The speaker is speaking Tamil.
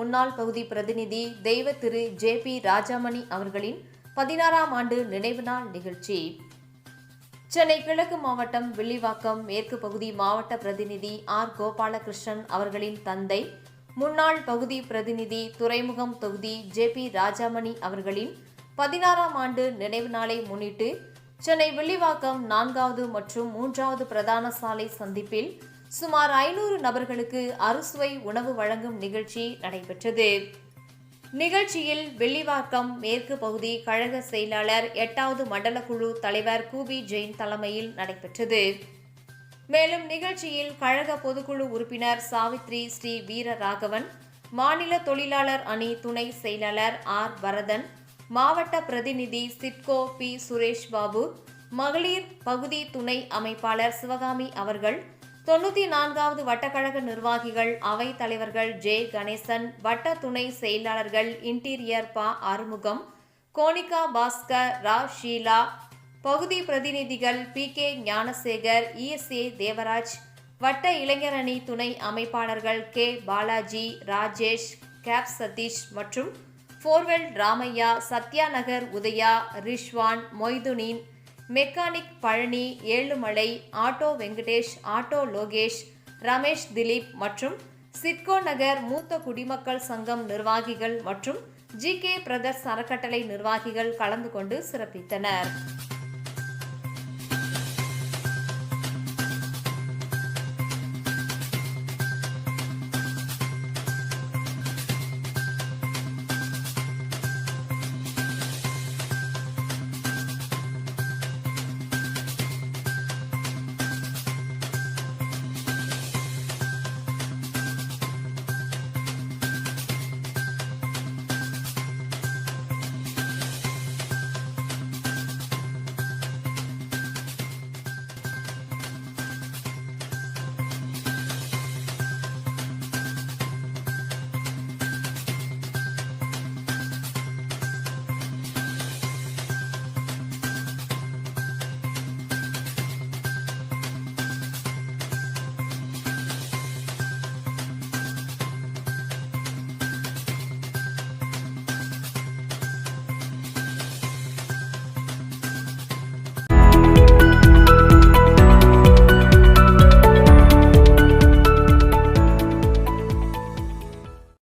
முன்னாள் பகுதி பிரதிநிதி தெய்வ திரு ஜே பி ராஜாமணி அவர்களின் பதினாறாம் ஆண்டு நினைவு நாள் நிகழ்ச்சி. சென்னை கிழக்கு மாவட்டம் வில்லிவாக்கம் மேற்கு பகுதி மாவட்ட பிரதிநிதி ஆர் கோபாலகிருஷ்ணன் அவர்களின் தந்தை முன்னாள் பகுதி பிரதிநிதி துறைமுகம் தொகுதி ஜே பி ராஜாமணி அவர்களின் பதினாறாம் ஆண்டு நினைவு நாளை முன்னிட்டு சென்னை வில்லிவாக்கம் நான்காவது மற்றும் மூன்றாவது பிரதான சாலை சந்திப்பில் சுமார் ஐநூறு நபர்களுக்கு அறுசுவை உணவு வழங்கும் நிகழ்ச்சி நடைபெற்றது. நிகழ்ச்சியில் வெள்ளிவாக்கம் மேற்கு பகுதி கழக செயலாளர் எட்டாவது மண்டல குழு தலைவர் கூபி ஜெயின் தலைமையில் நடைபெற்றது. மேலும் நிகழ்ச்சியில் கழக பொதுக்குழு உறுப்பினர் சாவித்ரி ஸ்ரீ வீரராகவன் மாநில தொழிலாளர் அணி துணை செயலாளர் ஆர் வரதன் மாவட்ட பிரதிநிதி சிட்கோ பி சுரேஷ் பாபு மகளிர் பகுதி துணை அமைப்பாளர் சிவகாமி அவர்கள் தொண்ணூற்றி நான்காவது வட்டக்கழக நிர்வாகிகள் அவைத் தலைவர்கள் ஜே. கணேசன் வட்ட துணை செயலாளர்கள் இன்டீரியர் பா. ஆறுமுகம் கோனிகா பாஸ்கர் ரா. ஷீலா பகுதி பிரதிநிதிகள் P. K. Gnanasekar ESA Devaraj வட்ட இளைஞரணி துணை அமைப்பாளர்கள் கே. பாலாஜி ராஜேஷ் கேப். சதீஷ் மற்றும் ஃபோர்வெல் Ramaiah Sathyanagar Udaya Rizwan Moitheen mechanic Palani Ezhumalai auto Venkatesh auto Lokesh Ramesh Dilip மற்றும் சிட்கோ நகர் மூத்த குடிமக்கள் சங்கம் நிர்வாகிகள் மற்றும் ஜி கே பிரதர்ஸ் அறக்கட்டளை நிர்வாகிகள் கலந்து கொண்டு சிறப்பித்தனர்.